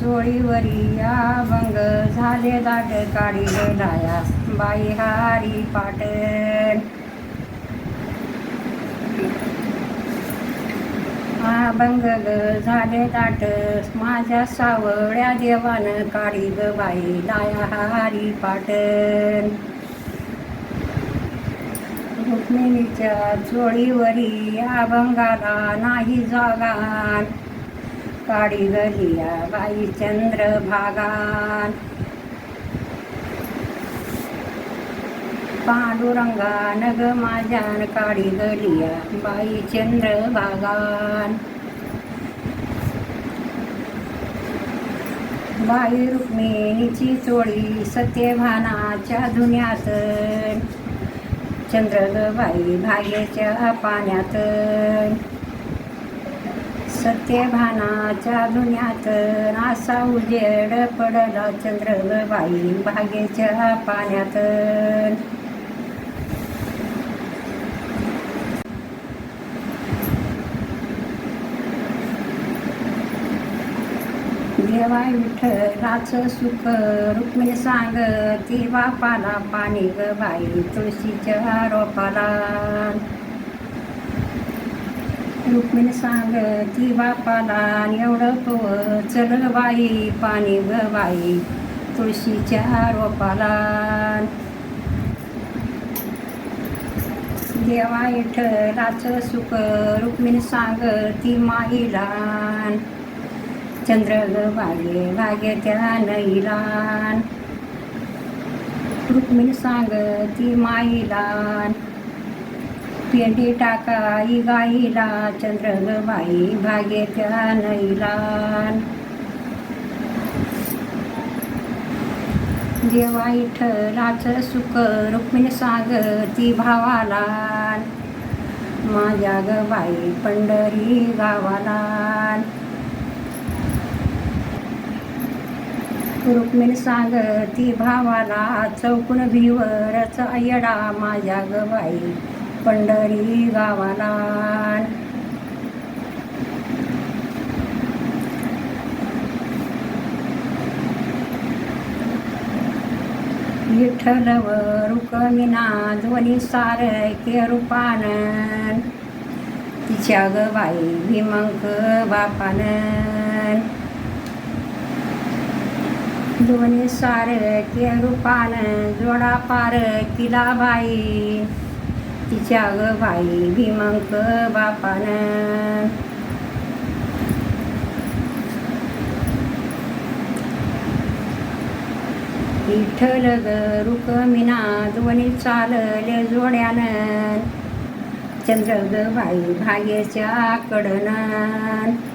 चोळीवरी या अभंग झाले दाट काढी लाया बाई हारी पाटण अभंग ग झाले दाट. माझ्या सावळ्या देवानं काढी ग बाई. लाया हारी पाटण रुक्मिणीच्या चोळीवरी या अभंगाला नाही जागान काळी गलिया बाई चंद्र भागान. पांडुरंगा नग माझ्यान काळी गलिया बाई चंद्र भागान. बाई रुक्मिणीची चोळी सत्यभानाच्या धुन्यात चंद्रगबाई भाग्याच्या पाण्यात. सत्यभानाच्या दुन्यात नासा उजेड पडला चंद्रगबाई भाग्याच्या पाण्यात. देवा विठ्ठलाच सुख रुक्मिणी सांग ती बापाला पाणी ग बाई तुळशीच्या रोपाला. रुक्मिणी सांग ती बापाला एवढं तो चल बाई पाणी ग बाई तुळशीच्या रोपाला. देवा विठ्ठलाचं सुख रुक्मिणी सांग ती माईला चंद्र ग बागे भागे त्या नैलान. रुक्मिणी सांग ती माईलान पेंडी टाका ई गाईला चंद्र ग बाई भागे त्या नैलान देवा इठलाचं सुख रुक्मिणी सांग ती भावाला माझ्या ग बाई पंढरी गावाला रुक्मिणी सांग ती भावाला चौकून भिवरच येडा माझ्या ग बाई पंढरी गावाला. विठ्ठलवर व ध्वनी सार के तिच्या ग बाई भीमंक बापानन ध्वनी सार के रूपान जोडा पार किला बाई. तिच्या ग बाई भीमंक बापान. विठ्ठल ग रुक्मिणा ध्वनी चालले जोड्यानं. चंद्र ग भाई भाग्याच्या कडनं.